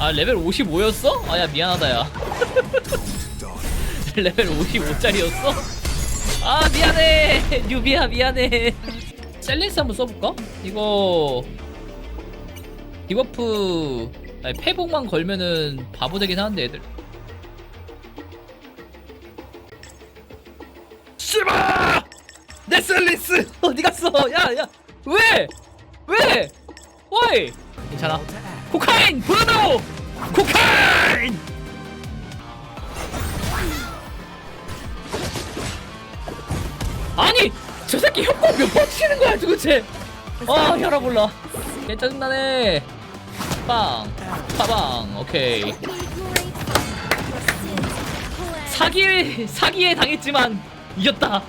아 레벨 55였어? 아야 미안하다 야 레벨 55짜리였어? 아 미안해 뉴비야 미안해 셀린스 한번 써볼까? 이거 디버프 아니 패복만 걸면은 바보 되긴 하는데 애들 씨발 내 셀린스 어디 갔어 야야 왜? 왜? 어이 괜찮아 코카인 브루노 코카인 아니 저 새끼 협곡 몇번 치는 거야 도대체? 아 혈압 올라. 개 짜증나네. 빵 빠방 오케이. 사기 사기에 당했지만 이겼다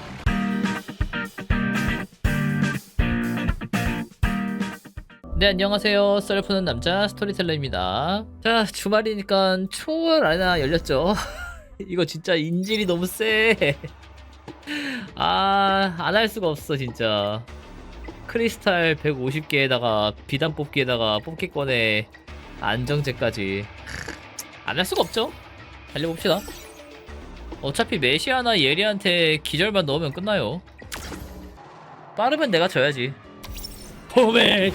네 안녕하세요 썰 푸는 남자 스토리텔러입니다 자 주말이니까 초월 아레나 열렸죠 이거 진짜 인질이 너무 세 아, 안 할 수가 없어, 진짜. 크리스탈 150개에다가 비단 뽑기에다가 뽑기권에 안정제까지. 안 할 수가 없죠? 달려봅시다. 어차피 메시아나 예리한테 기절만 넣으면 끝나요. 빠르면 내가 져야지. 포메!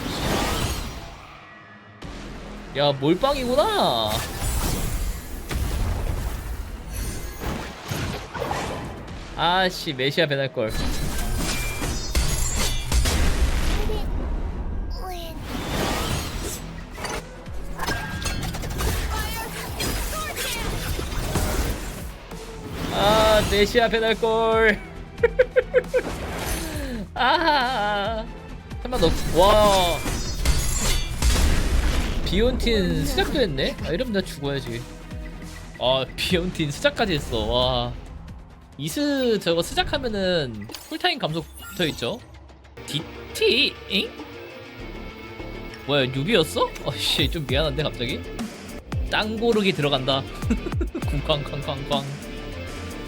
야, 몰빵이구나! 아씨 메시아 배날걸. 아 메시아 배날걸. 아하. 한번 더 와 비온틴 시작도 했네? 아 이러면 나 죽어야지. 아 비온틴 시작까지 했어. 와. 이스 저거 시작하면은 풀타임 감속 붙어있죠? DT? 잉? 뭐야 뉴비였어? 어씨 좀 미안한데 갑자기? 땅 고르기 들어간다. 쿵쾅쾅쾅쾅.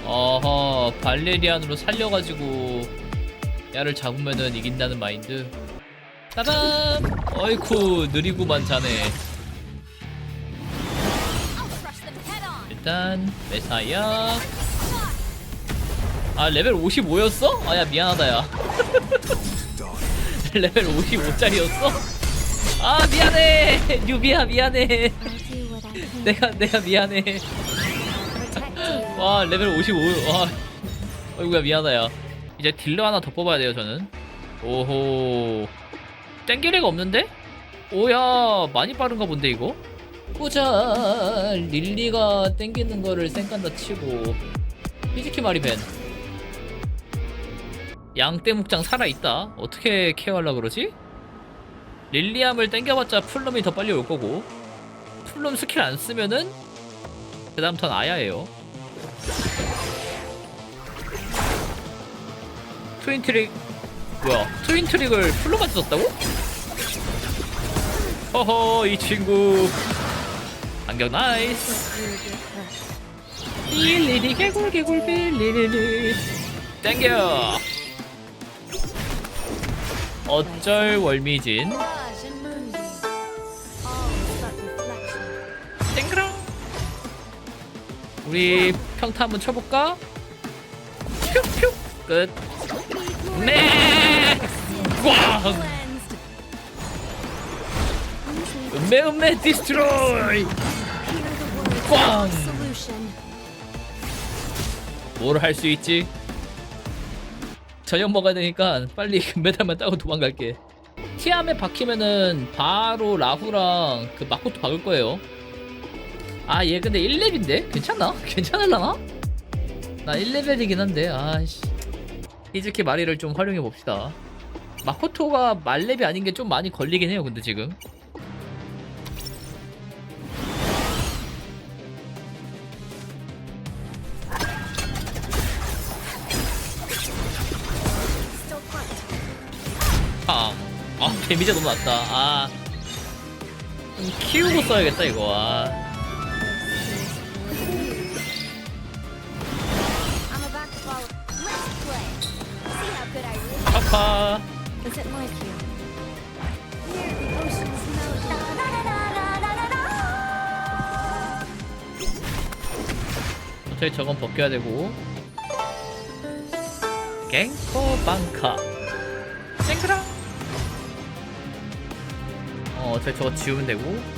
어허 발레리안으로 살려가지고 야를 잡으면은 이긴다는 마인드 따단! 어이쿠 느리구만 자네. 일단 메사이아 아 레벨 55였어? 아야 미안하다 야. 레벨 55짜리였어? 아 미안해. 뉴비야 미안해. 내가 내가 미안해. 와 레벨 55와. 어이구야 미안하다 야. 이제 딜러 하나 더 뽑아야 돼요 저는. 오호 땡기레가 없는데? 오야 많이 빠른가 본데 이거? 보자 릴리가 땡기는 거를 쌩깐다 치고. 피지키 마리벤 양떼묵장 살아있다. 어떻게 케어하려 그러지? 릴리암을 땡겨봤자 풀럼이 더 빨리 올 거고. 풀럼 스킬 안 쓰면은 그 다음 턴 아야예요. 트윈트릭 뭐야? 트윈트릭을 풀럼한테 썼다고? 허허 이 친구. 안경 나이스. 릴리리 개굴 개굴 빌리리리. 땡겨. 어쩔 월미진. 땡그랑 우리 평타 한번 쳐볼까? 퓨퓨. 끝. 네! 꽝! 음메 음메 디스트로이! 꽝! 뭘 할 수 있지? 저녁 먹어야 되니까 빨리 금메달만 따고 도망갈게. 티암에 박히면은 바로 라후랑 그 마코토 박을 거예요. 아 얘 근데 1렙인데? 괜찮나? 괜찮을라나? 나 1레벨이긴 한데 아씨 히즈키 마리를 좀 활용해 봅시다. 마코토가 말렙이 아닌 게 좀 많이 걸리긴 해요 근데 지금. 아, 아 데미지 너무 낮다. 아, 좀 키우고 써야겠다 이거. 아, about isn't like you. Hear the ocean's melody. Da, da, da, da, da, da, da. 어차피 저건 벗겨야 되고. 갱코 방카. 쨍그랑. 어, 어차피 저거 지우면 되고.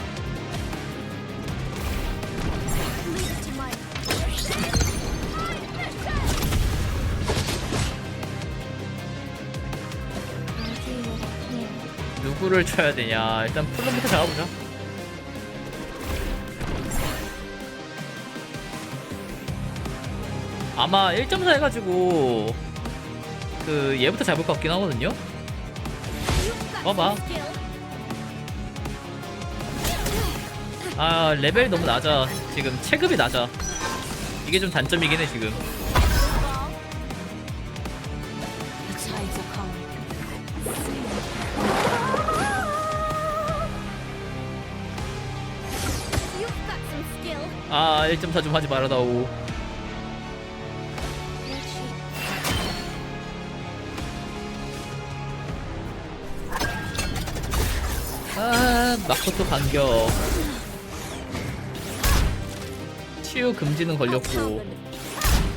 누구를 쳐야 되냐? 일단 풀럼부터 잡아보자 아마 1.4 해가지고 그 얘부터 잡을 것 같긴 하거든요. 봐봐. 아 레벨 너무 낮아. 지금 체급이 낮아. 이게 좀 단점이긴 해 지금 1.4 좀 하지 말아다오. 아 마코토 반격 치유 금지는 걸렸고.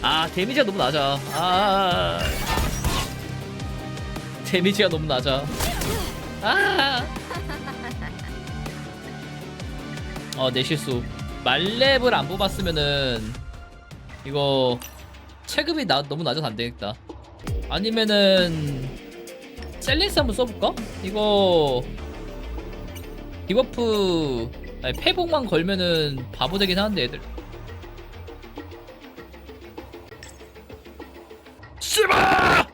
아 데미지가 너무 낮아. 아. 데미지가 너무 낮아. 아. 어, 내 실수. 말렙을 안 뽑았으면은 이거 체급이 나, 너무 낮아서 안 되겠다. 아니면은 셀린스 한번 써볼까? 이거 디버프 아니, 패복만 걸면은 바보 되긴 하는데 애들. 씨발!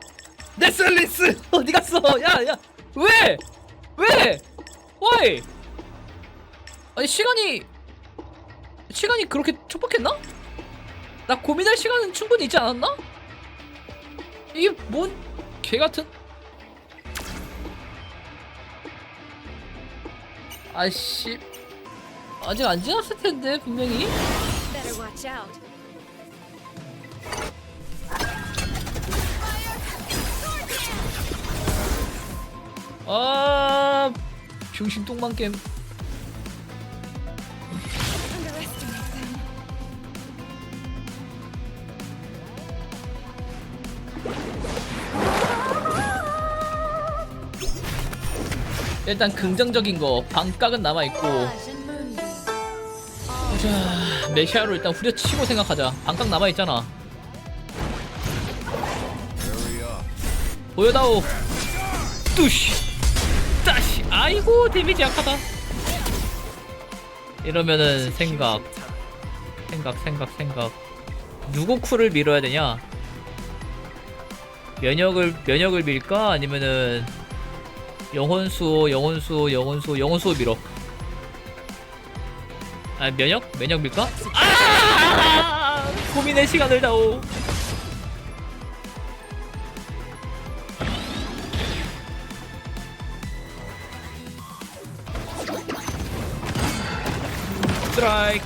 내 셀린스 어디 갔어? 야, 야, 왜? 왜? 어이! 아니 시간이 시간이 그렇게 촉박했나? 나 고민할 시간은 충분히 있지 않았나? 이게 뭔 개같은 아씨 아직 안 지났을 텐데 분명히. 아 병신 똥만 게임 일단 긍정적인 거 반각은 남아있고. 자 메시아로 일단 후려치고 생각하자. 반각 남아있잖아. 보여다오. 뚜시. 따시. 아이고 데미지 약하다. 이러면은 생각. 생각 생각 생각. 누구 쿨을 밀어야 되냐? 면역을 면역을 밀까? 아니면은 영혼수호 영혼수호 영혼수호 영혼수호 밀어. 아 면역? 면역 밀까? 아! 고민의 시간을 다오. 스트라이크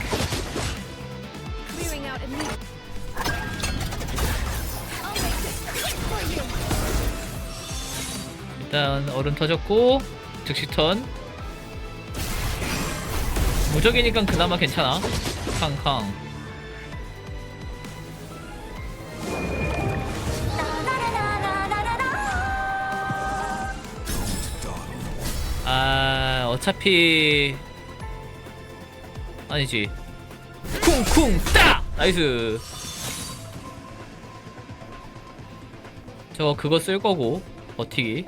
일단 얼음 터졌고 즉시 턴. 무적이니까 그나마 괜찮아. 캉캉. 아 어차피 아니지. 쿵쿵 따! 나이스. 저거 그거 쓸 거고 버티기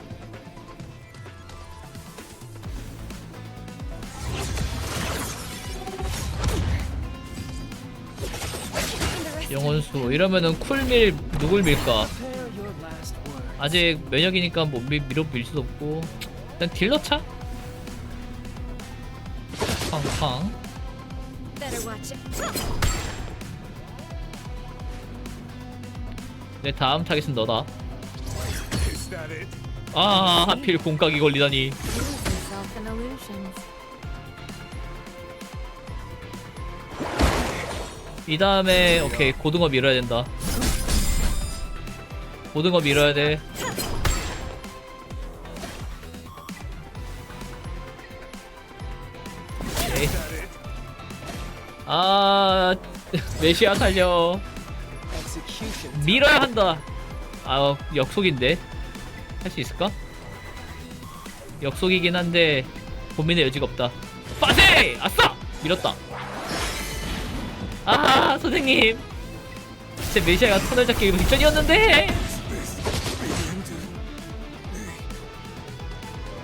영원수. 이러면은 쿨밀 누굴 밀까? 아직 면역이니까 뭐 밀, 밀어 밀 수도 없고. 일단 딜러 차? 팡팡. 내 다음 타겟은 너다. 아 하필 공각이 걸리다니 이 다음에 오케이 고등어 밀어야 된다 고등어 밀어야 돼 오케이. 아 메시아 살려. 밀어야 한다 아 역속인데 할 수 있을까? 역속이긴 한데 고민의 여지가 없다 빠세! 아싸! 밀었다 아 선생님. 제 메시아가 턴을 잡기 직전이었는데?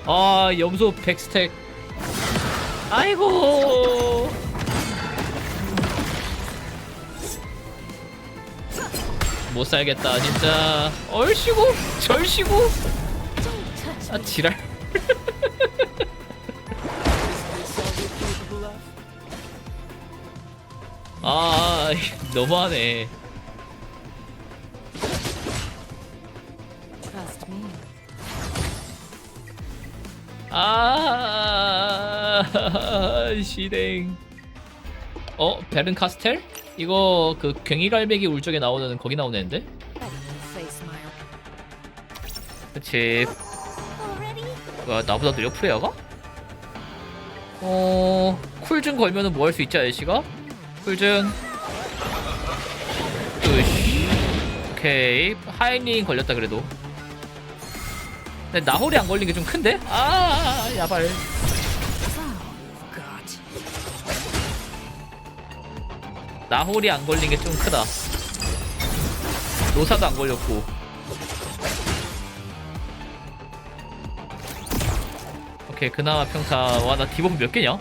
아 염소 100스택. 아이고. 못 살겠다 진짜. 얼씨구 절씨구. 아 지랄 아 너무하네. 아 시댕 어 베른 카스텔 이거 그 괭이갈매기 울적에 나오는 거기 나오는 애인데 Face smile. 그치? 와 나보다 느려 프레야가? 어 쿨증 걸면은 뭐 할 수 있지 아저씨가? 쿨증 으쉬 오케이. 하이닝 걸렸다 그래도. 근데 나홀이 안 걸린 게 좀 큰데? 아 야발. 나홀이 안 걸린 게 좀 크다. 노사도 안 걸렸고. 오케이 그나마 평타. 와 나 디버프 몇 개냐?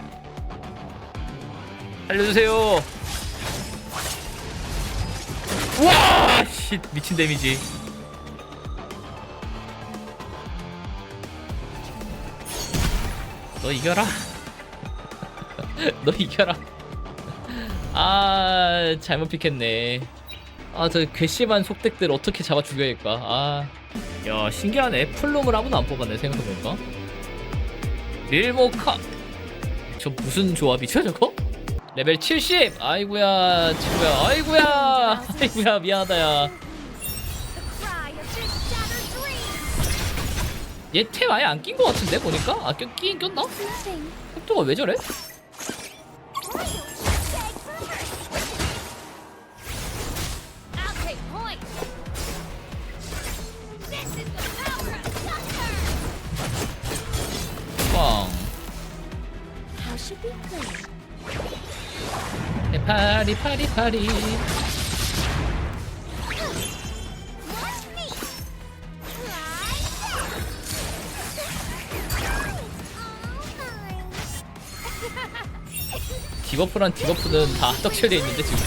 알려주세요. 우와! 씨 미친 데미지. 너 이겨라. 너 이겨라. 아 잘못 픽했네. 아 저 괘씸한 속덱들 어떻게 잡아 죽여야겠까? 아 야 신기하네. 플룸을 아무도 안 뽑았네 생각해보니까. 릴모카. 저 무슨 조합이죠 저거? 레벨 70 아이고야 친구야 아이고야 아이고야 미안하다 야얘 The cry of this shattered dream. 템 아예 안 낀 거 같은데 보니까? 아 껴, 끼긴 꼈나? 속도가 왜 저래? 파리 파리 파리. 디버프란 디버프는 다 떡칠돼 있는데 지금.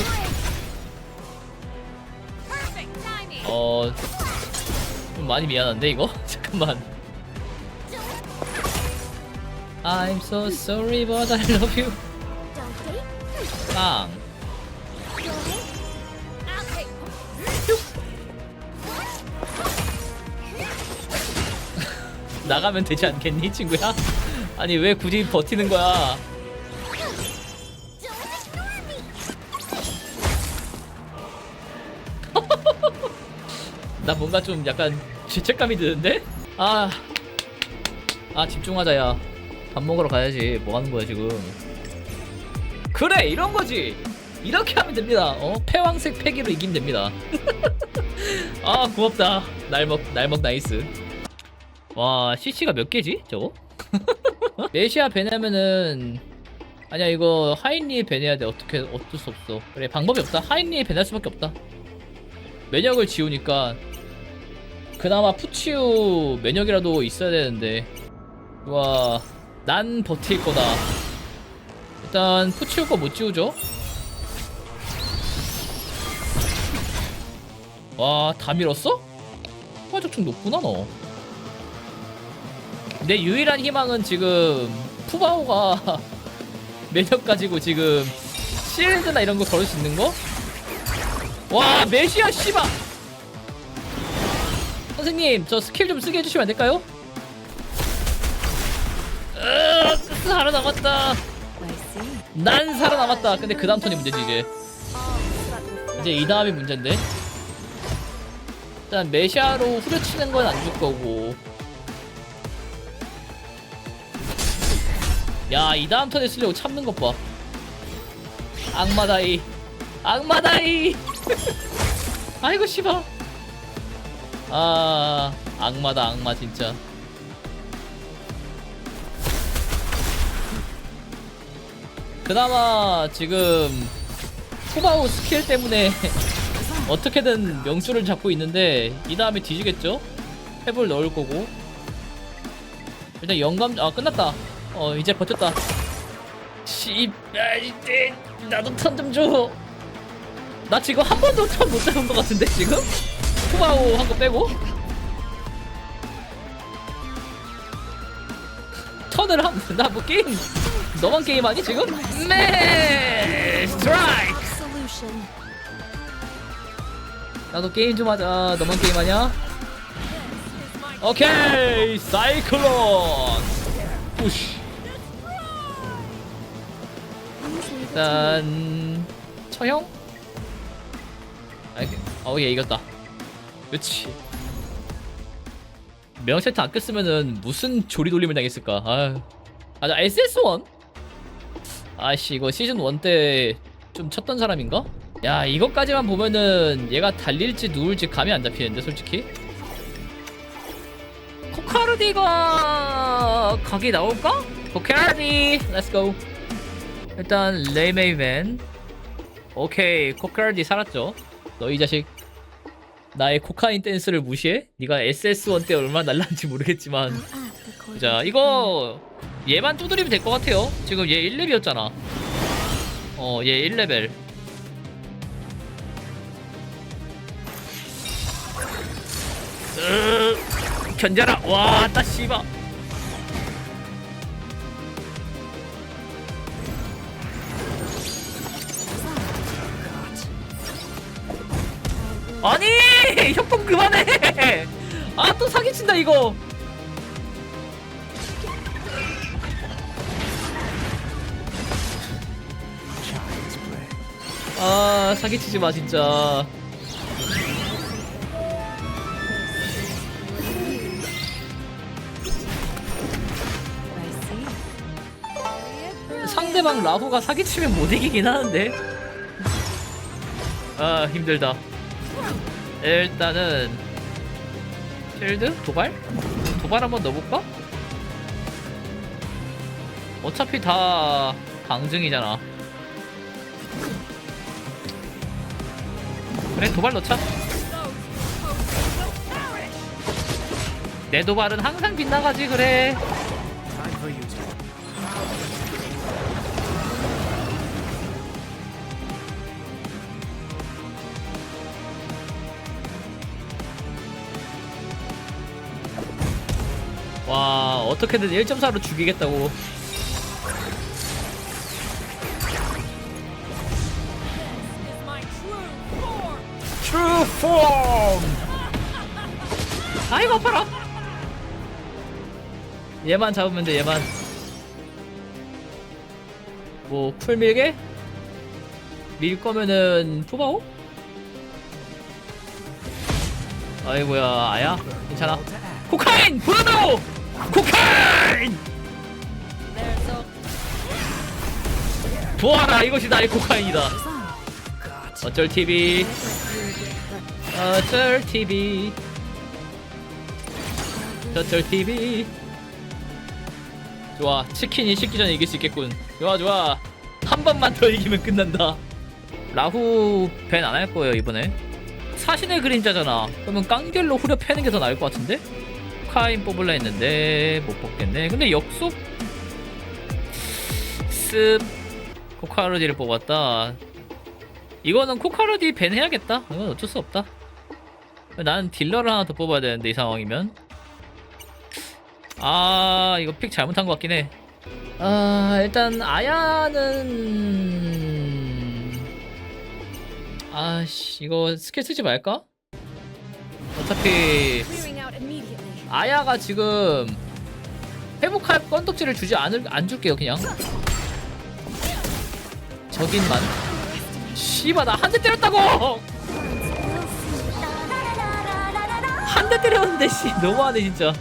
어... 좀 많이 미안한데 이거? 잠깐만 I'm so sorry but I love you? 빵 나가면 되지 않겠니 친구야? 아니 왜 굳이 버티는 거야. 나 뭔가 좀 약간 죄책감이 드는데? 아... 아 집중하자 야 밥 먹으러 가야지. 뭐 하는 거야 지금? 그래 이런 거지! 이렇게 하면 됩니다. 어? 패왕색 패기로 이기면 됩니다. 아 고맙다. 날먹 날먹 나이스 와 CC가 몇 개지 저거? 메시아 배내면은 아니야 이거 하인리 배내야 돼. 어떻게 어쩔 수 없어. 그래 방법이 없다. 하인리 배낼 수밖에 없다. 면역을 지우니까 그나마 푸치우 면역이라도 있어야 되는데. 와 난 버틸 거다. 일단 푸치우 거 못 지우죠? 와 다 밀었어? 화적충 높구나 너 내 유일한 희망은 지금 푸바오가 면역 가지고 지금 실드나 이런 거 걸을 수 있는 거? 와 메시아 씨바 선생님 저 스킬 좀 쓰게 해주시면 안 될까요? 으, 살아남았다. 난 살아남았다 근데 그 다음 턴이 문제지 이제. 이제 이 다음이 문제인데 일단 메시아로 후려치는 건 안 줄 거고 야 이 다음 턴에 쓰려고 참는 것 봐. 악마다이. 악마다이! 아이고 씨발. 아 악마다 악마 진짜. 그나마 지금 후바오 스킬 때문에 어떻게든 명수를 잡고 있는데 이 다음에 뒤지겠죠? 탭을 넣을 거고. 일단 영감 아 끝났다 어 이제 버텼다 씨 아, 이제 나도 턴 좀 줘 나 지금 한 번도 턴 못 잡은 것 같은데 지금? 후바오 한 거 빼고 턴을 한 나 뭐 게임 너만 게임하니 지금? 네 스트라이크. 나도 게임 좀 하자 너만 게임하냐? 오케이 사이클론 푸시 일단 처형? 아이 어얘 이겼다 그치 명세트 안 꼈으면은 무슨 조리 돌림을 당했을까 아유 아자 SS1? 아씨 이거 시즌 1 때 좀 쳤던 사람인가? 야 이것까지만 보면은 얘가 달릴지 누울지 감이 안 잡히는데 솔직히 코카르디가 각이 나올까? 코카르디 렛츠고 일단 레이메이벤 오케이 코카르디 살았죠? 너 이 자식. 나의 코카인 댄스를 무시해? 네가 SS1 때 얼마나 날랐는지 모르겠지만. 자 이거 얘만 두드리면 될 것 같아요. 지금 얘 1렙이었잖아. 어얘 1레벨. 으, 견뎌라. 와따 씨바 아니 협동 그만해 아 또 사기친다 이거. 아 사기치지 마 진짜. 상대방 라후가 사기치면 못 이기긴 하는데 아 힘들다 일단은 쉴드? 도발? 도발 한번 넣어볼까? 어차피 다 강증이잖아 그래 도발 넣자 내 도발은 항상 빗나가지 그래 어떻게든 1.4로 죽이겠다고. True form 아이고 아파라. 얘만 잡으면 돼 얘만. 뭐 쿨 밀게? 밀 거면은 푸바오? 아이고야 아야? 괜찮아. 코카인! 브루노 코카인 부어라 이것이 나의 코카인이다. 어쩔 TV 어쩔 TV 어쩔 TV 좋아 치킨이 식기 전에 이길 수 있겠군. 좋아 좋아. 한 번만 더 이기면 끝난다. 라후 밴 안 할 거예요 이번에. 사신의 그림자잖아. 그러면 깡결로 후려 패는 게 더 나을 것 같은데 카인 뽑을라 했는데 못 뽑겠네. 근데 역속? 습 코카르디를 뽑았다. 이거는 코카르디 밴 해야겠다. 이건 어쩔 수 없다. 나는 딜러를 하나 더 뽑아야 되는데 이 상황이면. 아 이거 픽 잘못한 것 같긴 해 아 일단 아야는 아씨 이거 스킬 쓰지 말까? 어차피. 아야가 지금 회복할 건덕지를 주지 않을 안 줄게요 그냥. 저긴만. 씨발 나 한 대 때렸다고! 한 대 때렸는데 씨. 너무하네 진짜.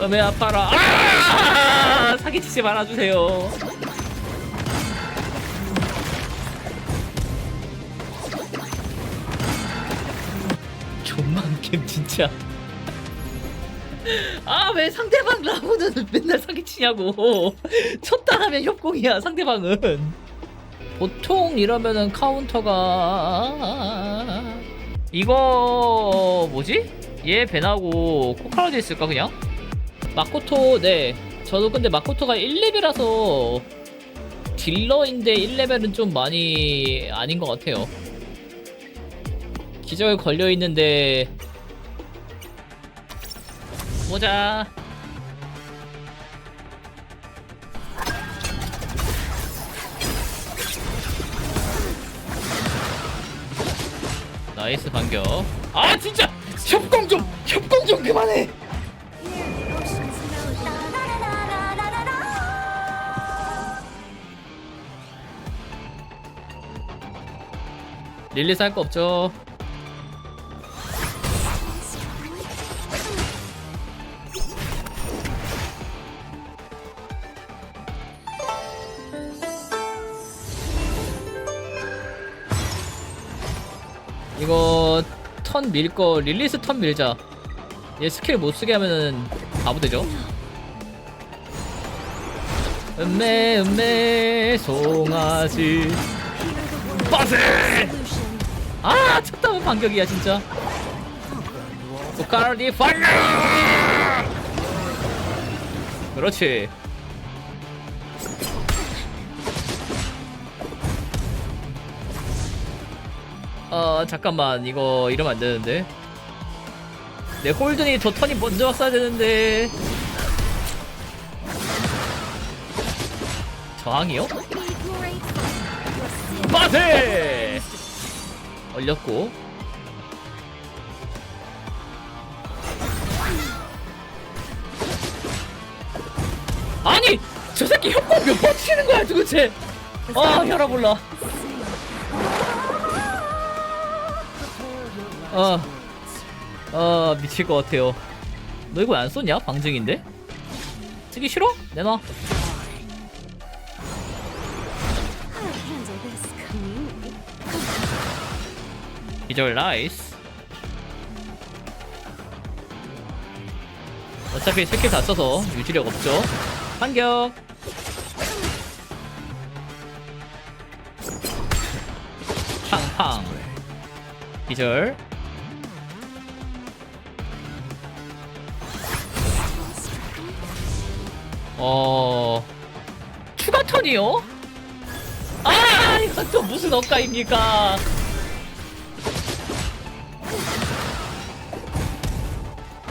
음에 아파라. 아! 사기치지 말아주세요 캠 진짜. 아 왜 상대방 라고는 맨날 사기치냐고. 쳤다 하면 협공이야 상대방은. 보통 이러면은 카운터가. 이거 뭐지? 얘 배나고 코카라드 있을까 그냥? 마코토 네. 저도 근데 마코토가 1레벨이라서 딜러인데 1레벨은 좀 많이 아닌 것 같아요. 기절 걸려있는데 보자. 나이스 반격. 아 진짜! 협공 좀 협공 좀 그만해! 릴리스 할거 없죠 턴 밀 거 릴리스 턴 밀자. 얘 스킬 못 쓰게 하면은 바보 되죠? 음메 음메 송아지. 빠세! 아 첫다운 반격이야 진짜. 소카르디 파이어! 그렇지 어 잠깐만. 이거 이러면 안 되는데. 내 홀든이 저 턴이 먼저 왔어야 되는데. 저항이요? 빠세! 얼렸고. 아니 저 새끼 협곡 몇번 치는 거야 도대체? 아 혈압 올라 어, 어 미칠 것 같아요. 너 이거 왜안 쏘냐? 방증인데? 쓰기 싫어? 내놔. 기절 나이스. 어차피 스킬 다 써서 유지력 없죠. 반격. 팡팡. 기절. 어 추가 턴이요? 아 이건 또 무슨 억가입니까?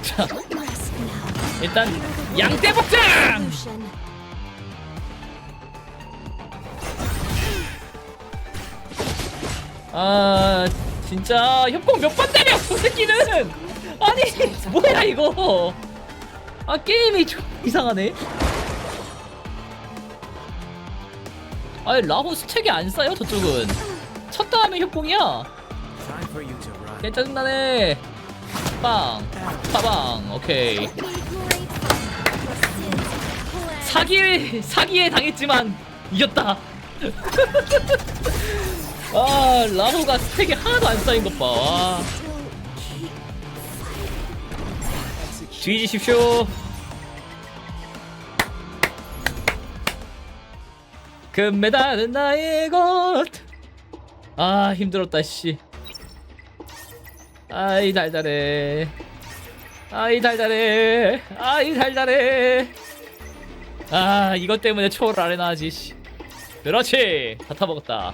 자 일단 양떼 복장 아 진짜 협공 몇번 때려 저 새끼는 아니 뭐야 이거 아 게임이 좀 이상하네 아니 라고 스택이 안 쌓여 저쪽은? 쳤다 하면 협공이야. 개 짜증나네. 빵 파방 오케이. 사기 사기에 당했지만 이겼다. 아 라호가 스택이 하나도 안 쌓인 것봐. 와. 뒤지십시오 금메달은 나의 것 아 힘들었다 씨. 아이 달달해. 아이 달달해. 아이 달달해. 아 이것 때문에 초월 아레나 하지 씨. 그렇지. 다 타먹었다